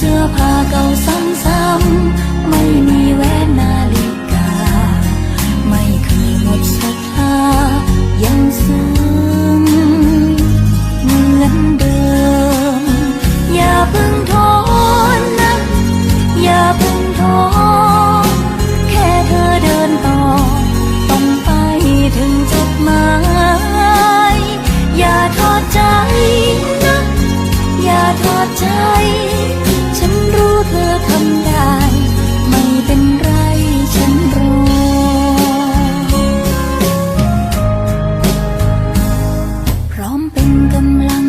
เสื้อผ้าเก่าซ้ำๆไม่มี กำลัง